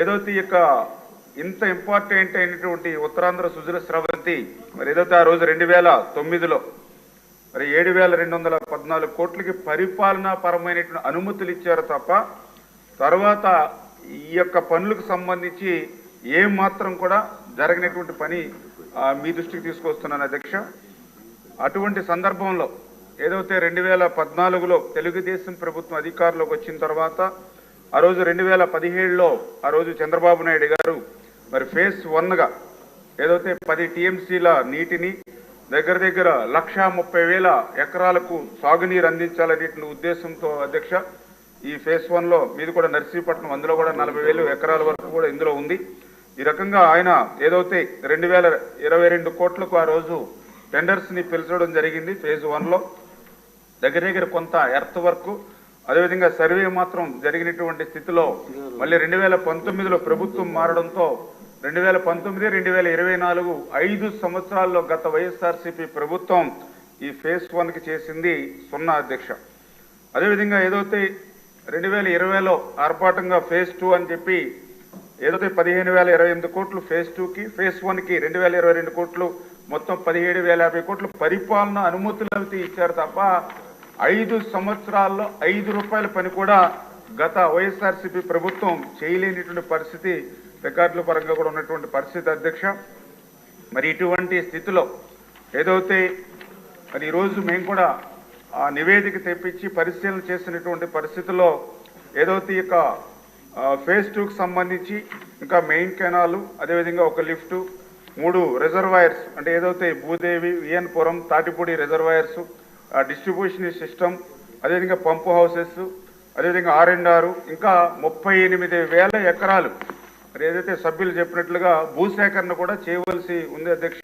ఏదైతే ఈ యొక్క ఇంత ఇంపార్టెంట్ అయినటువంటి ఉత్తరాంధ్ర సుజల స్రవంతి మరి ఏదైతే ఆ రోజు రెండు వేల తొమ్మిదిలో మరి ఏడు వేల రెండు వందల పద్నాలుగు కోట్లకి పరిపాలనా పరమైనటువంటి అనుమతులు ఇచ్చారు తప్ప తర్వాత ఈ యొక్క పనులకు సంబంధించి ఏం మాత్రం కూడా జరిగినటువంటి పని మీ దృష్టికి తీసుకొస్తున్నాను అధ్యక్ష. అటువంటి సందర్భంలో ఏదైతే రెండు వేల పద్నాలుగులో తెలుగుదేశం ప్రభుత్వం అధికారంలోకి వచ్చిన తర్వాత ఆ రోజు రెండు వేల పదిహేడులో ఆ రోజు చంద్రబాబు నాయుడు గారు మరి ఫేజ్ వన్గా ఏదైతే పది టీఎంసీల నీటిని దగ్గర దగ్గర లక్షా ముప్పై వేల ఎకరాలకు సాగునీరు అందించాలనేటువంటి ఉద్దేశంతో అధ్యక్ష ఈ ఫేజ్ వన్లో మీది కూడా నర్సీపట్నం అందులో కూడా నలభై వేలు ఎకరాల వరకు కూడా ఇందులో ఉంది. ఈ రకంగా ఆయన ఏదైతే రెండు వేల ఇరవై రెండు కోట్లకు ఆ రోజు టెండర్స్ని పిలిచడం జరిగింది ఫేజ్ వన్లో. దగ్గర దగ్గర కొంత ఎర్త్ వర్క్ అదేవిధంగా సర్వే మాత్రం జరిగినటువంటి స్థితిలో మళ్ళీ రెండు వేల పంతొమ్మిదిలో ప్రభుత్వం మారడంతో రెండు వేల పంతొమ్మిది రెండు వేల ఇరవై నాలుగు ఐదు సంవత్సరాల్లో గత వైఎస్ఆర్సీపీ ప్రభుత్వం ఈ ఫేస్ వన్కి చేసింది సున్నా అధ్యక్ష. అదేవిధంగా ఏదైతే రెండు వేల ఇరవైలో ఆర్భాటంగా ఫేజ్ టూ అని చెప్పి ఏదైతే పదిహేను వేల ఇరవై ఎనిమిది కోట్లు ఫేజ్ టూకి ఫేజ్ వన్కి రెండు వేల ఇరవై రెండు కోట్లు మొత్తం పదిహేడు వేల యాభై కోట్లు పరిపాలన అనుమతులు అయితే ఇచ్చారు తప్ప ఐదు సంవత్సరాల్లో ఐదు రూపాయల పని కూడా గత వైఎస్ఆర్సీపీ ప్రభుత్వం చేయలేనిటువంటి పరిస్థితి రికార్డుల పరంగా కూడా ఉన్నటువంటి పరిస్థితి అధ్యక్ష. మరి ఇటువంటి స్థితిలో ఏదైతే మరి ఈరోజు మేము కూడా ఆ నివేదిక తెప్పించి పరిశీలన చేసినటువంటి పరిస్థితుల్లో ఏదైతే ఇక ఫేజ్ టూకి సంబంధించి ఇంకా మెయిన్ కెనాలు అదేవిధంగా ఒక లిఫ్ట్ మూడు రిజర్వాయర్స్ అంటే ఏదైతే Bhudevi VNPuram Tatipudi reservoirs distribution system అదేవిధంగా పంపు హౌసెస్ అదేవిధంగా ఆర్ అండ్ ఆర్ ఇంకా ముప్పై ఎనిమిది వేల ఎకరాలు. మరి ఏదైతే సభ్యులు చెప్పినట్లుగా భూసేకరణ కూడా చేయవలసి ఉంది అధ్యక్ష.